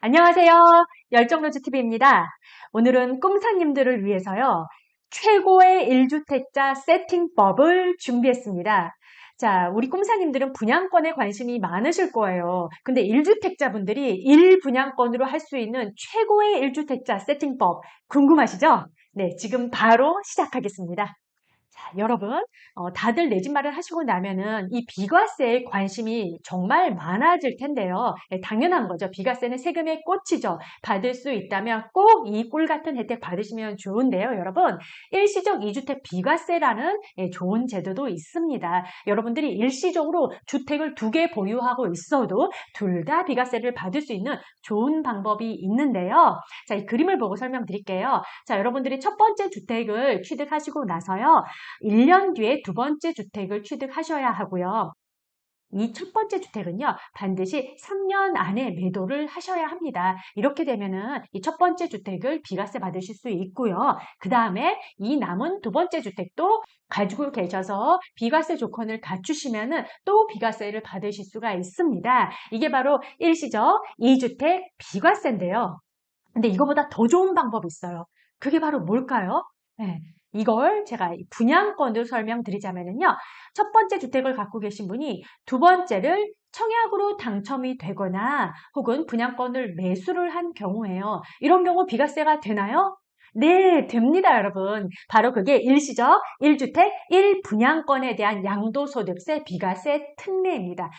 안녕하세요. 열정로즈TV입니다. 오늘은 꿈사님들을 위해서요. 최고의 1주택자 세팅법을 준비했습니다. 자, 우리 꿈사님들은 분양권에 관심이 많으실 거예요. 근데 1주택자분들이 1분양권으로 할 수 있는 최고의 1주택자 세팅법 궁금하시죠? 네, 지금 바로 시작하겠습니다. 자, 여러분, 어, 다들 내 집 마련 하시고 나면은 이 비과세에 관심이 정말 많아질 텐데요. 예, 당연한 거죠. 비과세는 세금의 꽃이죠. 받을 수 있다면 꼭 이 꿀 같은 혜택 받으시면 좋은데요, 여러분. 일시적 이주택 비과세라는 예, 좋은 제도도 있습니다. 여러분들이 일시적으로 주택을 두 개 보유하고 있어도 둘 다 비과세를 받을 수 있는 좋은 방법이 있는데요. 자, 이 그림을 보고 설명드릴게요. 자, 여러분들이 첫 번째 주택을 취득하시고 나서요. 1년 뒤에 두 번째 주택을 취득하셔야 하고요. 이 첫 번째 주택은요, 반드시 3년 안에 매도를 하셔야 합니다. 이렇게 되면은 이 첫 번째 주택을 비과세 받으실 수 있고요. 그 다음에 이 남은 두 번째 주택도 가지고 계셔서 비과세 조건을 갖추시면은 또 비과세를 받으실 수가 있습니다. 이게 바로 일시적 2주택 비과세인데요. 근데 이거보다 더 좋은 방법이 있어요. 그게 바로 뭘까요? 네, 이걸 제가 분양권으로 설명드리자면요. 첫 번째 주택을 갖고 계신 분이 두 번째를 청약으로 당첨이 되거나 혹은 분양권을 매수를 한 경우에요. 이런 경우 비과세가 되나요? 네, 됩니다, 여러분. 바로 그게 일시적 1주택 1분양권에 대한 양도소득세 비과세 특례입니다.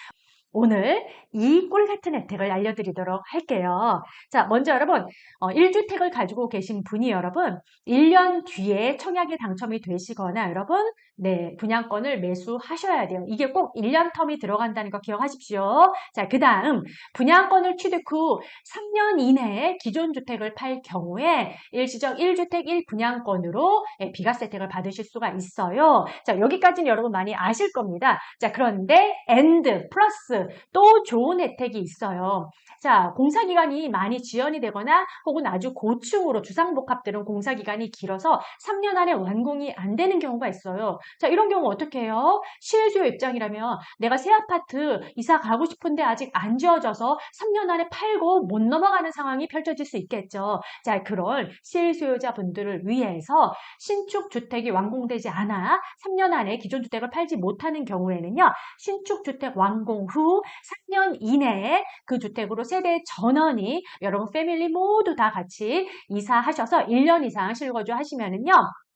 오늘 이 꿀 같은 혜택을 알려드리도록 할게요. 자, 먼저 여러분, 어, 1주택을 가지고 계신 분이 여러분, 1년 뒤에 청약에 당첨이 되시거나 여러분, 네, 분양권을 매수하셔야 돼요. 이게 꼭 1년 텀이 들어간다는 거 기억하십시오. 자, 그 다음, 분양권을 취득 후 3년 이내에 기존 주택을 팔 경우에 일시적 1주택 1분양권으로 예, 비과세 혜택을 받으실 수가 있어요. 자, 여기까지는 여러분 많이 아실 겁니다. 자, 그런데 and 플러스 또 좋은 혜택이 있어요. 자, 공사기간이 많이 지연이 되거나 혹은 아주 고층으로 주상복합들은 공사기간이 길어서 3년 안에 완공이 안 되는 경우가 있어요. 자, 이런 경우 어떻게 해요? 실수요 입장이라면 내가 새 아파트 이사 가고 싶은데 아직 안 지어져서 3년 안에 팔고 못 넘어가는 상황이 펼쳐질 수 있겠죠. 자, 그런 실수요자분들을 위해서 신축 주택이 완공되지 않아 3년 안에 기존 주택을 팔지 못하는 경우에는요. 신축 주택 완공 후 3년 이내에 그 주택으로 세대 전원이 여러분 패밀리 모두 다 같이 이사하셔서 1년 이상 실거주 하시면은요.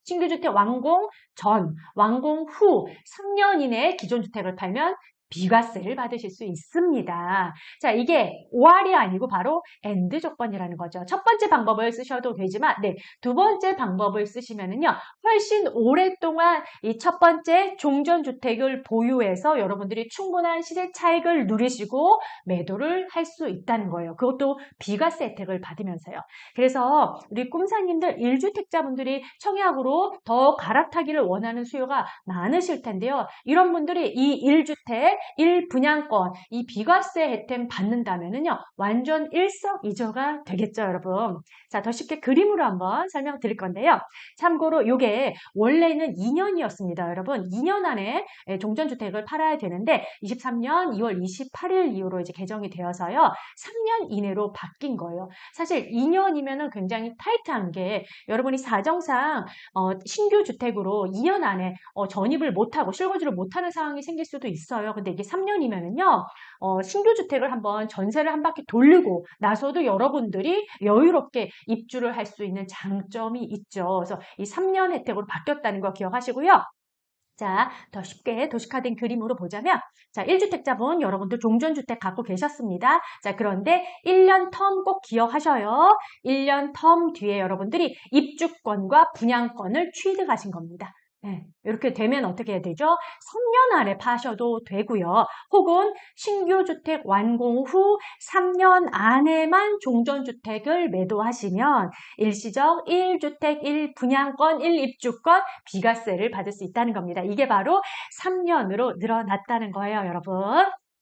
신규주택 완공 전, 완공 후 3년 이내에 기존 주택을 팔면 비과세를 받으실 수 있습니다. 자, 이게 OR이 아니고 바로 AND 조건이라는 거죠. 첫 번째 방법을 쓰셔도 되지만, 네, 두 번째 방법을 쓰시면은요, 훨씬 오랫동안 이 첫 번째 종전주택을 보유해서 여러분들이 충분한 시세 차익을 누리시고 매도를 할 수 있다는 거예요. 그것도 비과세 혜택을 받으면서요. 그래서 우리 꿈사님들 1주택자분들이 청약으로 더 갈아타기를 원하는 수요가 많으실 텐데요. 이런 분들이 이 1주택 1분양권, 이 비과세 혜택 받는다면은요, 완전 일석이조가 되겠죠, 여러분. 자, 더 쉽게 그림으로 한번 설명드릴 건데요. 참고로 이게 원래는 2년이었습니다, 여러분. 2년 안에 예, 종전주택을 팔아야 되는데 23년 2월 28일 이후로 이제 개정이 되어서요, 3년 이내로 바뀐 거예요. 사실 2년이면은 굉장히 타이트한 게 여러분이 사정상 어, 신규 주택으로 2년 안에 어, 전입을 못하고 실거주를 못하는 상황이 생길 수도 있어요. 근데 이게 3년이면은요, 어, 신규 주택을 한번 전세를 한 바퀴 돌리고 나서도 여러분들이 여유롭게 입주를 할 수 있는 장점이 있죠. 그래서 이 3년 혜택으로 바뀌었다는 거 기억하시고요. 자, 더 쉽게 도시화된 그림으로 보자면 자, 1주택자분 여러분들 종전주택 갖고 계셨습니다. 자, 그런데 1년 텀 꼭 기억하셔요. 1년 텀 뒤에 여러분들이 입주권과 분양권을 취득하신 겁니다. 네, 이렇게 되면 어떻게 해야 되죠? 3년 안에 파셔도 되고요. 혹은 신규 주택 완공 후 3년 안에만 종전주택을 매도하시면 일시적 1주택 1분양권 1입주권 비과세를 받을 수 있다는 겁니다. 이게 바로 3년으로 늘어났다는 거예요, 여러분.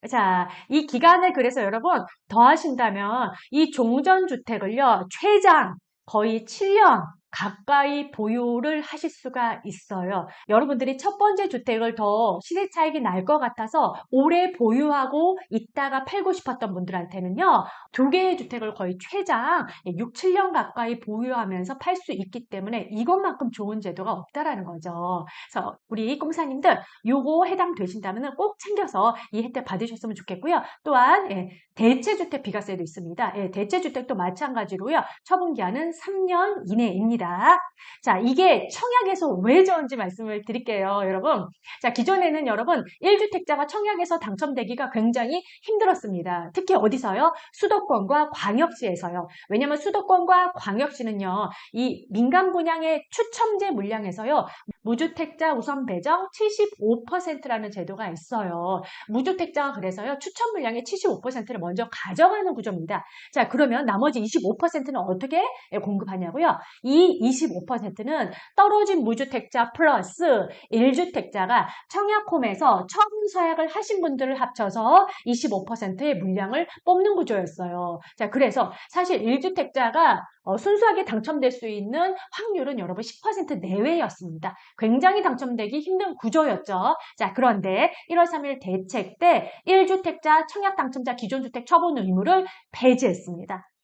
자, 이 기간을 그래서 여러분 더하신다면 이 종전주택을요, 최장 거의 7년 가까이 보유를 하실 수가 있어요. 여러분들이 첫 번째 주택을 더 시세 차익이 날 것 같아서 오래 보유하고 있다가 팔고 싶었던 분들한테는요. 두 개의 주택을 거의 최장 6, 7년 가까이 보유하면서 팔 수 있기 때문에 이것만큼 좋은 제도가 없다라는 거죠. 그래서 우리 꼼사님들 요거 해당되신다면 꼭 챙겨서 이 혜택 받으셨으면 좋겠고요. 또한 예, 대체주택 비과세도 있습니다. 예, 대체주택도 마찬가지로요. 처분기한은 3년 이내입니다. 자, 이게 청약에서 왜 좋은지 말씀을 드릴게요, 여러분. 자, 기존에는 여러분 1주택자가 청약에서 당첨되기가 굉장히 힘들었습니다. 특히 어디서요? 수도권과 광역시에서요. 왜냐하면 수도권과 광역시는요. 이 민간 분양의 추첨제 물량에서요. 무주택자 우선 배정 75%라는 제도가 있어요. 무주택자가 그래서요. 추천 물량의 75%를 먼저 가져가는 구조입니다. 자, 그러면 나머지 25%는 어떻게 공급하냐고요? 이 25%는 떨어진 무주택자 플러스 1주택자가 청약홈에서 처분 서약을 하신 분들을 합쳐서 25%의 물량을 뽑는 구조였어요. 자, 그래서 사실 1주택자가 어, 순수하게 당첨될 수 있는 확률은 여러분 10% 내외였습니다. 굉장히 당첨되기 힘든 구조였죠. 자, 그런데 1월 3일 대책 때 1주택자 청약 당첨자 기존 주택 처분 의무를 폐지했습니다.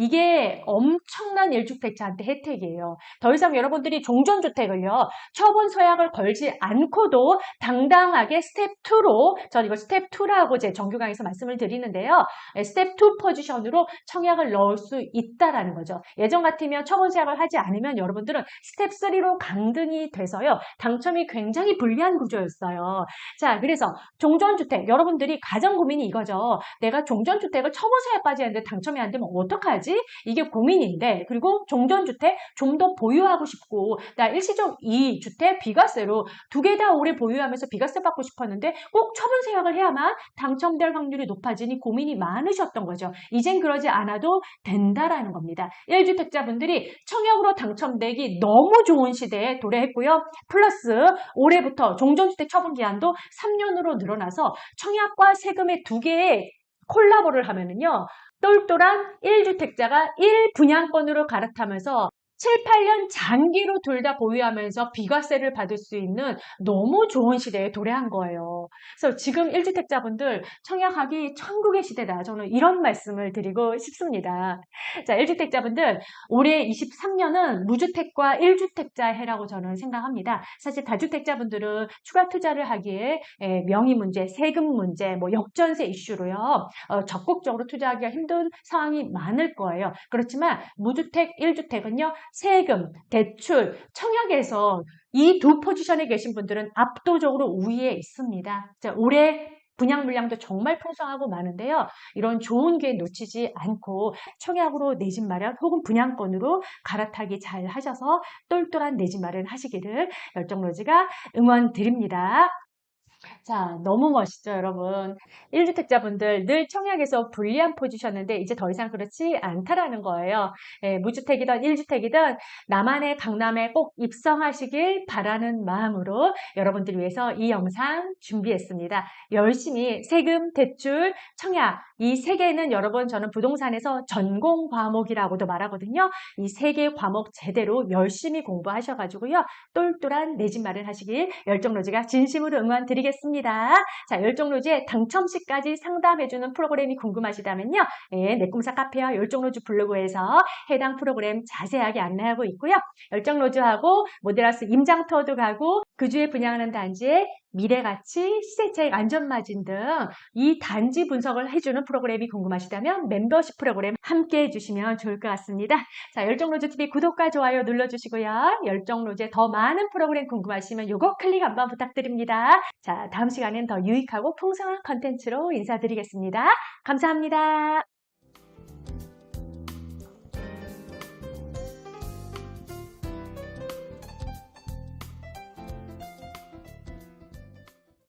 이게 엄청난 일주택자한테 혜택이에요. 더 이상 여러분들이 종전주택을요, 처분 서약을 걸지 않고도 당당하게 스텝 2로, 전 이걸 스텝 2라고 제 정규 강의에서 말씀을 드리는데요. 예, 스텝 2 포지션으로 청약을 넣을 수 있다라는 거죠. 예전 같으면 처분 서약을 하지 않으면 여러분들은 스텝 3로 강등이 돼서요, 당첨이 굉장히 불리한 구조였어요. 자, 그래서 종전주택, 여러분들이 가장 고민이 이거죠. 내가 종전주택을 처분 서약까지 했는데 당첨이 안 되면 어떡하지? 해야지 이게 고민인데 그리고 종전주택 좀 더 보유하고 싶고 나 일시적 이 주택 비과세로 두 개 다 오래 보유하면서 비과세 받고 싶었는데 꼭 처분 세약을 해야만 당첨될 확률이 높아지니 고민이 많으셨던 거죠. 이젠 그러지 않아도 된다라는 겁니다. 1주택자분들이 청약으로 당첨되기 너무 좋은 시대에 도래했고요. 플러스 올해부터 종전주택 처분 기한도 3년으로 늘어나서 청약과 세금의 두 개의 콜라보를 하면은요. 똘똘한 1주택자가 1분양권으로 갈아타면서 7, 8년 장기로 둘 다 보유하면서 비과세를 받을 수 있는 너무 좋은 시대에 도래한 거예요. 그래서 지금 1주택자분들 청약하기 천국의 시대다. 저는 이런 말씀을 드리고 싶습니다. 자, 1주택자분들 올해 23년은 무주택과 1주택자 해라고 저는 생각합니다. 사실 다주택자분들은 추가 투자를 하기에 명의 문제, 세금 문제, 뭐 역전세 이슈로요. 어, 적극적으로 투자하기가 힘든 상황이 많을 거예요. 그렇지만 무주택, 1주택은요. 세금, 대출, 청약에서 이 두 포지션에 계신 분들은 압도적으로 우위에 있습니다. 자, 올해 분양 물량도 정말 풍성하고 많은데요. 이런 좋은 기회 놓치지 않고 청약으로 내 집 마련 혹은 분양권으로 갈아타기 잘 하셔서 똘똘한 내 집 마련 하시기를 열정로지가 응원 드립니다. 자, 너무 멋있죠, 여러분. 1주택자분들 늘 청약에서 불리한 포지션인데 이제 더 이상 그렇지 않다라는 거예요. 예, 무주택이든 1주택이든 나만의 강남에 꼭 입성하시길 바라는 마음으로 여러분들 위해서 이 영상 준비했습니다. 열심히 세금, 대출, 청약 이 세 개는 여러분 저는 부동산에서 전공 과목이라고도 말하거든요. 이 세 개 과목 제대로 열심히 공부하셔가지고요. 똘똘한 내 집 마련하시길 열정로지가 진심으로 응원 드리겠습니다. 있습니다. 자, 열정로즈의 당첨 시까지 상담해주는 프로그램이 궁금하시다면요. 네, 내 꿈사 카페와 열정로즈 블로그에서 해당 프로그램 자세하게 안내하고 있고요. 열정로즈하고 모델하우스 임장 투어도 가고 그 주에 분양하는 단지에 미래가치, 시세차익, 안전마진 등 이 단지 분석을 해주는 프로그램이 궁금하시다면 멤버십 프로그램 함께 해주시면 좋을 것 같습니다. 자, 열정로즈TV 구독과 좋아요 눌러주시고요. 열정로즈의 더 많은 프로그램 궁금하시면 요거 클릭 한번 부탁드립니다. 자, 다음 시간엔 더 유익하고 풍성한 컨텐츠로 인사드리겠습니다. 감사합니다.